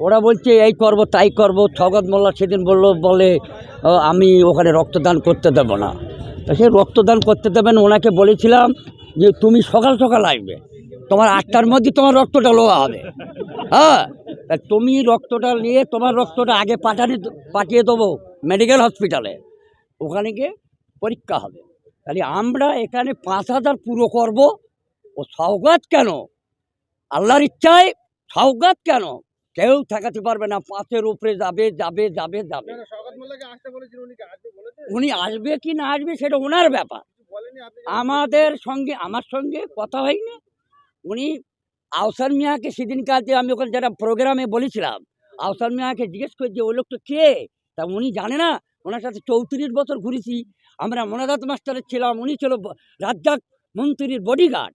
ওরা বলছে এই করব তাই করব। ছগত মোল্লা সেদিন বলল বলে "ও, আমি ওখানে রক্তদান করতে দেবো না। তা সে রক্তদান করতে দেবেন ওনাকে বলেছিলাম যে তুমি সকাল সকাল আসবে। তোমার আটটার মধ্যে তোমার রক্তটা লোয়া হবে। হ্যাঁ তুমি রক্তটা নিয়ে তোমার রক্তটা আগে পাঠানি পাঠিয়ে দেবো মেডিকেল হসপিটালে। ওখানে গিয়ে পরীক্ষা হবে। তাহলে আমরা এখানে পাঁচ হাজার পুরো করব। ও সওগাত কেন? আল্লাহর ইচ্ছায় সওগাত কেন? কেউ ঠেকাতে পারবে না পাঁচের উপরে যাবে যাবে যাবে যাবে। উনি আসবে কি না আসবে সেটা ওনার ব্যাপার। যে- আমাদের সঙ্গে আমার সঙ্গে কথা হয়নি। উনি আহসান মিয়াকে সেদিন কালকে আমি ওখানে যেটা প্রোগ্রামে বলেছিলাম আহসান মিয়াকে জিজ্ঞেস করি যে ওই লোকটা কে? তা উনি জানে না। ওনার সাথে চৌত্রিশ বছর ঘুরেছি। আমরা মনাদাত মাস্টারের ছিলাম উনি ছিল রাজ্জাক মন্ত্রীর বডিগার্ড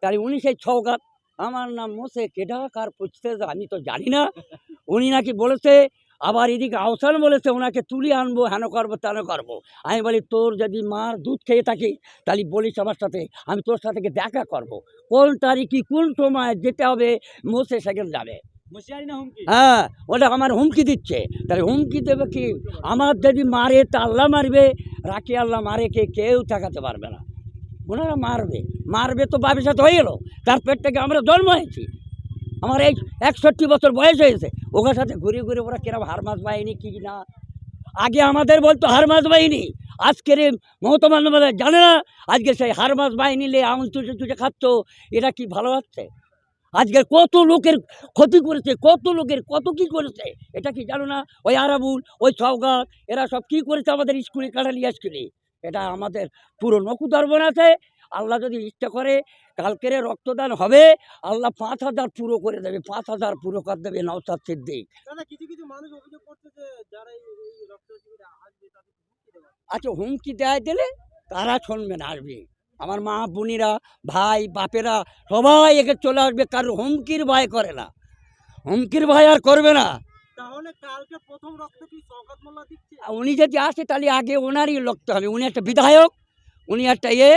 তাই উনি সেই ছৌগাত আমার নাম মোসে কেডা কার পুছতে আমি তো জানি না। উনি নাকি বলেছে আবার এদিকে আহসান বলেছে ওনাকে তুলে আনব হেন করব তেন করব। আমি বলি তোর যদি মার দুধ খেয়ে থাকি তাহলে বলিস আমার সাথে আমি তোর সাথে দেখা করব। কোন তারিখে কোন সময় যেতে হবে মোসে সেখানে যাবে। হ্যাঁ ওটা আমার হুমকি দিচ্ছে। তাহলে হুমকি দেবে কি? আমার যদি মারে তা আল্লাহ মারবে। রাখি আল্লাহ মারে কে কেউ ঠেকাতে পারবে না। ওনারা মারবে। মারবে তো বাবের সাথে হয়ে গেলো। তার পেট থেকে আমরা জন্ম হয়েছি। আমার এই একষট্টি বছর বয়স হয়েছে। ওখার সাথে ঘুরে ঘুরে ওরা কিরম হার বাহিনী কি না? আগে আমাদের বলতো হার মাছ বাহিনী। আজকের মহতমান জানে না, আজকে সেই হার মাছ বাহিনী লে আঙুল চুষে চুষে খাচ্ছ। এটা কি ভালো লাগছে আজকের কত লোকের ক্ষতি করেছে, কত লোকের কত কি করেছে, এটা কি জানো না? ওই আরাবুল, ওই সওগাত এরা সব কি করেছে আমাদের স্কুলে কাটালি স্কুলে? এটা আমাদের পুরো নকুদর্বণ আছে। আল্লাহ যদি ইচ্ছা করে কালকের রক্তদান হবে আল্লাহ পাঁচ হাজার পুরো করে দেবে পাঁচ হাজার পুরো করে দেবে নওসাদ সিদ্দিক। আচ্ছা হুমকি দেয় দিলে তারা শুনবে না আসবে। আমার মা বোনিরা ভাই বাপেরা সবাই একে চলে আসবে কারোর হুমকির ভয় করে না। হুমকির ভয় আর করবে না। উনি যদি আসে তাহলে আগে ওনারই লড়তে হবে। উনি একটা বিধায়ক উনি একটা ইয়ে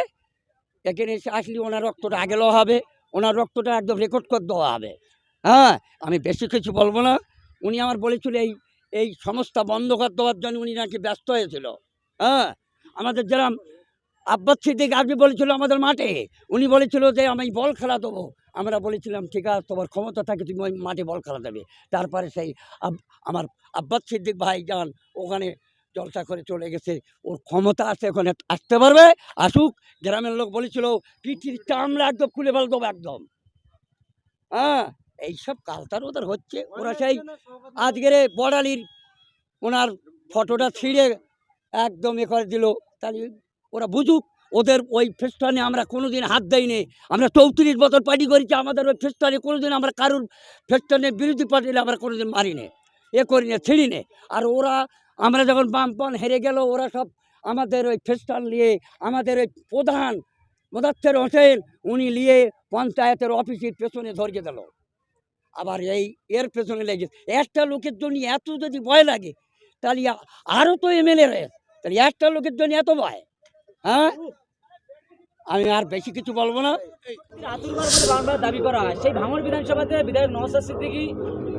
এখানে এসে আসলে, ওনার রক্তটা আগে লওয়া হবে, ওনার রক্তটা একদম রেকর্ড করে দেওয়া হবে। হ্যাঁ আমি বেশি কিছু বলব না। উনি আমার বলেছিল এই এই সংস্থা বন্ধ করে দেওয়ার জন্য উনি নাকি ব্যস্ত হয়েছিল। হ্যাঁ আমাদের যেরকম আব্বাস সিদ্দিক আজকে বলেছিল আমাদের মাঠে, উনি বলেছিল যে আমি বল খেলা দেবো। আমরা বলেছিলাম, ঠিক আছে, তোমার ক্ষমতা থাকে, তুমি ওই মাঠে বল খেলা দেবে। তারপরে সেই আমার আব্বাস সিদ্দিক ভাই যান, ওখানে জলসা করে চলে গেছে। ওর ক্ষমতা আছে, ওখানে আসতে পারবে। আসুক, গ্রামের লোক বলেছিল, পিঠির চামড়া একদম, খুলে ফেল, দেবো একদম। হ্যাঁ এইসব কালচার ওদের হচ্ছে। ওরা সেই আজকের বড়ালির ওনার ফটোটা ছিঁড়ে একদম এ করে দিল। তাহলে ওরা বুঝুক, ওদের ওই ফেস্টানে আমরা কোনোদিন হাত দেইনি। আমরা চৌত্রিশ বছর পার্টি করেছি, আমাদের ওই ফেস্টানে কোনোদিন আমরা কারুর ফেস্টানের বিরোধী পার্টিলে আমরা কোনোদিন মারিনি। এ করি না ছিঁড়ি আর ওরা আমরা যখন বামপন হেরে গেল, ওরা সব আমাদের ওই ফেস্টান নিয়ে আমাদের ওই প্রধান মোদাচ্ছের হোসেন, উনি নিয়ে পঞ্চায়েতের অফিসের পেছনে ধরিয়ে দিল। আবার এই এর পেছনে লেগে একটা লোকের জন্য এত যদি ভয় লাগে, তাহলে আরও তো এমএলএ রয়েছে তাহলে একটা লোকের জন্য এত ভয় হ্যাঁ? আমি আর বেশি কিছু বলব না। দাবি করা হয়। সেই ভাঙড় বিধানসভাতে বিধায়ক নওসাদ সিদ্দিকি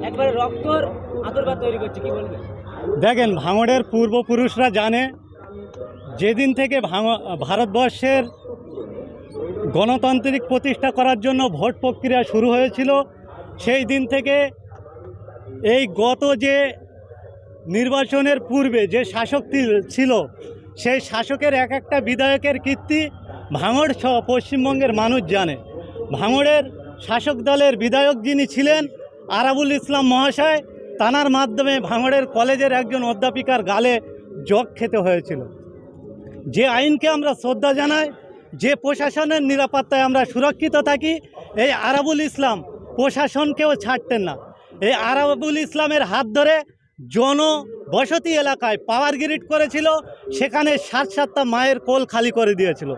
একবারে রক্তর আতুরবাদ তৈরি করছে, কি বলবেন? দেখেন ভাঙড়ের পূর্বপুরুষরা জানে, যেদিন থেকে ভারতবর্ষের গণতান্ত্রিক প্রতিষ্ঠা করার জন্য ভোট প্রক্রিয়া শুরু হয়েছিল, সেই দিন থেকে এই গত যে নির্বাচনের পূর্বে যে শাসক ছিল, সেই শাসকের এক একটা বিধায়কের কীর্তি ভাঙড় সহ পশ্চিমবঙ্গের মানুষ জানে। ভাঙড়ের শাসক দলের বিধায়ক যিনি ছিলেন, আরাবুল ইসলাম মহাশয় তানার মাধ্যমে ভাঙড়ের কলেজের একজন অধ্যাপিকার গালে জগ খেতে হয়েছিল। যে আইনকে আমরা শ্রদ্ধা জানাই, যে প্রশাসনের নিরাপত্তায় আমরা সুরক্ষিত থাকি, এই আরাবুল ইসলাম প্রশাসনকেও ছাড়তেন না। এই আরাবুল ইসলামের হাত ধরে জনবসতি এলাকায় পাওয়ার গ্রিড করেছিল, সেখানে সাত সাতটা মায়ের কোল খালি করে দিয়েছিল।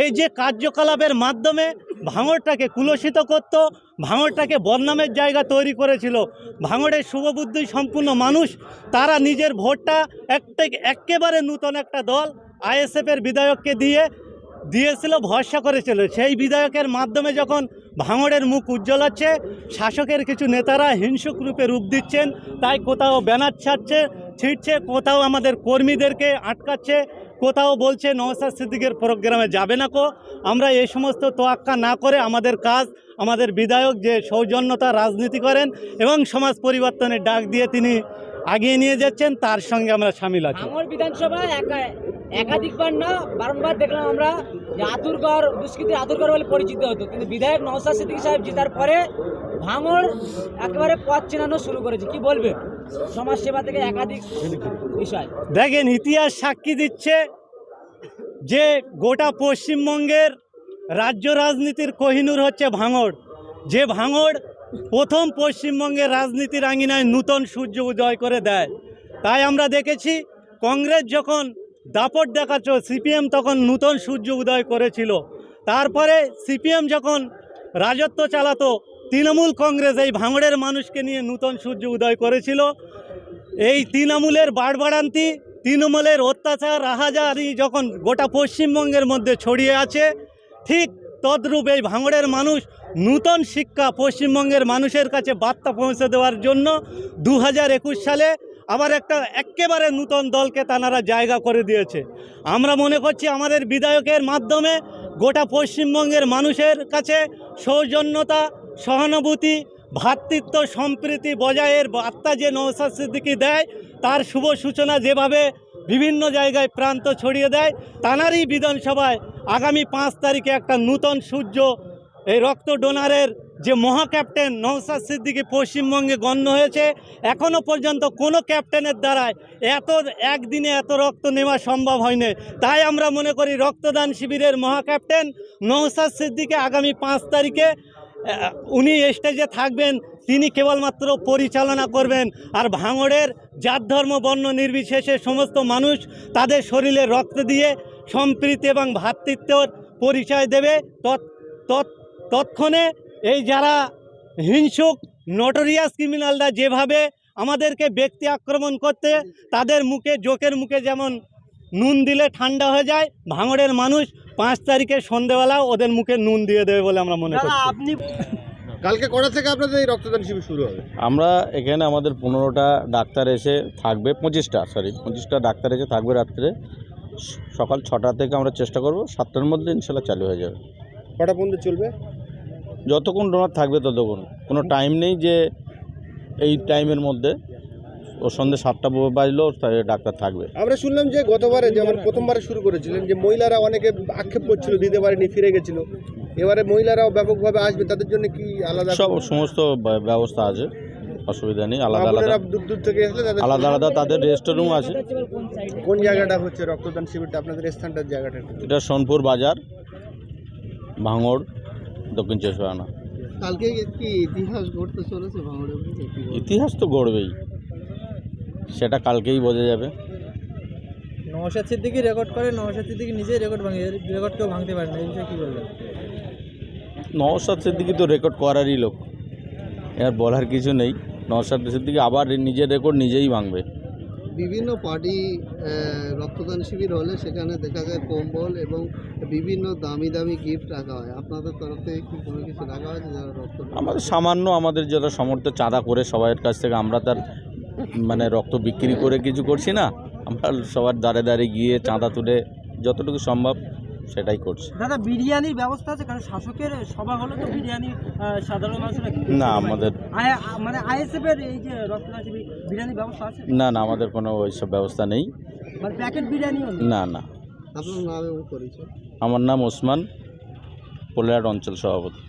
এই যে কার্যকলাপের মাধ্যমে ভাঙড়টাকে কুলসিত করত ভাঙড়টাকে বদনামের জায়গা তৈরি করেছিল। ভাঙড়ের শুভবুদ্ধি সম্পূর্ণ মানুষ, তারা নিজের ভোটটা একটা একেবারে নূতন একটা দল আইএসএফের বিধায়ককে দিয়ে, দিয়েছিল, ভরসা করেছিল। সেই বিধায়কের মাধ্যমে যখন ভাঙড়ের মুখ উজ্জ্বল হচ্ছে, শাসকের কিছু নেতারা হিংসুক রূপে রূপ দিচ্ছেন, তাই কোথাও ব্যানার ছাড়ছে ছিটছে কোথাও আমাদের কর্মীদেরকে আটকাচ্ছে কোথাও বলছে নওসাদ সিদ্দিকের প্রোগ্রামে যাবে না কো। আমরা এই সমস্ত তোয়াক্কা না করে আমাদের কাজ, আমাদের বিধায়ক যে সৌজন্যতা রাজনীতি করেন এবং সমাজ পরিবর্তনের ডাক দিয়ে তিনি আগিয়ে নিয়ে যাচ্ছেন, তার সঙ্গে আমরা সামিল আছি। আমার বিধানসভায় একা একাধিকবার না, বারংবার দেখলাম আমরা যে আতুরগড় দুষ্কৃতী আতুরগড় বলে পরিচিত হতো। কিন্তু বিধায়ক নওসাদ সিদ্দিকী সাহেব জেতার পরে ভাঙড় একেবারে পথ চেনানো শুরু করেছে। কি বলবে? সমাজ সেবা থেকে একাধিক বিষয়। দেখেন, ইতিহাস সাক্ষী দিচ্ছে যে গোটা পশ্চিমবঙ্গের রাজ্য রাজনীতির কোহিনূর হচ্ছে ভাঙড়। যে ভাঙড় প্রথম পশ্চিমবঙ্গের রাজনীতির আঙিনায় নূতন সূর্য উদয় করে দেয়। তাই আমরা দেখেছি, কংগ্রেস যখন দাপট দেখাচ্ছ সিপিএম তখন নূতন সূর্য উদয় করেছিল। তারপরে সিপিএম যখন রাজত্ব চালাতো তৃণমূল কংগ্রেস এই ভাঙড়ের মানুষকে নিয়ে নূতন সূর্য উদয় করেছিল। এই তৃণমূলের বাড়বাড়ান্তি, তৃণমূলের অত্যাচার, রাহাজারি যখন গোটা পশ্চিমবঙ্গের মধ্যে ছড়িয়ে আছে, ঠিক তদ্রূপ এই ভাঙড়ের মানুষ নূতন শিক্ষা পশ্চিমবঙ্গের মানুষের কাছে বার্তা পৌঁছে দেওয়ার জন্য দু একুশ সালে আবার একটা একেবারে নূতন দলকে তানারা জায়গা করে দিয়েছে। আমরা মনে করছি আমাদের বিধায়কের মাধ্যমে গোটা পশ্চিমবঙ্গের মানুষের কাছে সৌজন্যতা সহানুভূতি ভ্রাতৃত্ব সম্প্রীতি বজায়ের বার্তা যে নৌসাদ সিদ্দিকি দেয়, তার শুভ সূচনা যেভাবে বিভিন্ন জায়গায় প্রান্ত ছড়িয়ে দেয়, তানারই বিধানসভায় আগামী পাঁচ তারিখে একটা নূতন সূর্য, এই রক্ত ডোনারের যে মহা ক্যাপ্টেন নৌসাদ সিদ্দিকি পশ্চিমবঙ্গে গণ্য হয়েছে এখনও পর্যন্ত কোনো ক্যাপ্টেনের দ্বারায় এত, একদিনে এত রক্ত নেওয়া সম্ভব হয়নি। তাই আমরা মনে করি রক্তদান শিবিরের মহা ক্যাপ্টেন নৌসাদ সিদ্দিকি আগামী পাঁচ তারিখে উনি স্টেজে থাকবেন, তিনি কেবলমাত্র পরিচালনা করবেন। আর ভাঙড়ের জাত, ধর্ম, বর্ণ নির্বিশেষে সমস্ত মানুষ তাদের শরীরে রক্ত দিয়ে সম্প্রীতি এবং ভ্রাতৃত্বর পরিচয় দেবে। তৎ- তৎ- তৎক্ষণে এই যারা হিংসুক নটোরিয়াস ক্রিমিনালরা যেভাবে আমাদেরকে ব্যক্তি আক্রমণ করতে, তাদের মুখে, জোকের মুখে যেমন নুন দিলে ঠান্ডা হয়ে যায়, ভাঙড়ের মানুষ পাঁচ তারিখে সন্ধেবেলা ওদের মুখে নুন দিয়ে দেবে বলে আমরা মনে করি আপনি কালকে কটা থেকে আপনাদের এই রক্তদান শিবির শুরু হবে? আমরা এখানে আমাদের পনেরোটা ডাক্তার এসে থাকবে পঁচিশটা সরি পঁচিশটা ডাক্তার এসে থাকবে রাত্রে। সকাল ছটা থেকে আমরা চেষ্টা করব সাতটার মধ্যে ইনশাল্লাহ চালু হয়ে যাবে। কটা পর্যন্ত চলবে? যতক্ষণ ডোনার থাকবে ততক্ষণ। কোনো টাইম নেই যে এই টাইমের মধ্যে। ও সন্ধ্যে সাতটা বাজলেও তাই ডাক্তার থাকবে। আমরা শুনলাম যে গতবারে যেমন প্রথমবারে শুরু করেছিলেন যে মহিলারা অনেকে আক্ষেপ করছিল দিতে পারেনি ফিরে গেছিল। এবারে মহিলারাও ব্যাপকভাবে আসবে তাদের জন্য কি আলাদা সব সমস্ত ব্যবস্থা আছে অসুবিধা নেই আলাদা আলাদা। দূর দূর থেকে আলাদা আলাদা তাদের রেস্ট রুম আছে। কোন জায়গাটা হচ্ছে রক্তদান শিবিরটা আপনাদের স্থানটার জায়গাটা? এটা সোনপুর বাজার ভাঙড় দক্ষিণ চব্বিশ পরগনা। কালকে কি ইতিহাস ঘটতে চলেছে ভাঙড়ের? ইতিহাস তো গড়বেই। সেটা কালকেই বোঝা যাবে। নওশাদ সিদ্দিকি রেকর্ড করে নওশাদ সিদ্দিকি নিজেই রেকর্ড ভাঙে রেকর্ড কেউ ভাঙতে পারে না এই বিষয়ে কি বলবেন? নওশাদ সিদ্দিকি তো রেকর্ড করারই লোক এর বলার কিছু নেই। নওশাদ সিদ্দিকি আবার নিজের রেকর্ড নিজেই ভাঙবে। বিভিন্ন পার্টি রক্তদান শিবির হলে সেখানে দেখা যায় কম্বল এবং বিভিন্ন দামি দামি গিফট রাখা হয়। আপনাদের তরফ থেকে কি কোনো কিছু রাখা হয়েছে যারা রক্ত আমাদের সামান্য আমাদের যারা সমর্থ চাঁদা করে সবাইয়ের কাছ থেকে আমরা তার মানে রক্ত বিক্রি করে কিছু করছি না আমরা সবার দ্বারে দ্বারে গিয়ে চাঁদা তুলে যতটুকু সম্ভব সেটাই করছি। দাদা বিরিয়ানির ব্যবস্থা আছে? কারণ শাসকের সভা হলে তো বিরিয়ানি সাধারণ মানুষরা না। আমাদের মানে আইএসএফ এর এই যে রক্তদান বিরিয়ানির ব্যবস্থা আছে? না না আমাদের কোনো ওইসব ব্যবস্থা নেই। মানে প্যাকেট বিরিয়ানি না না। আপনার নাম আমার নাম ওসমান পোলার অঞ্চল সভাপতি।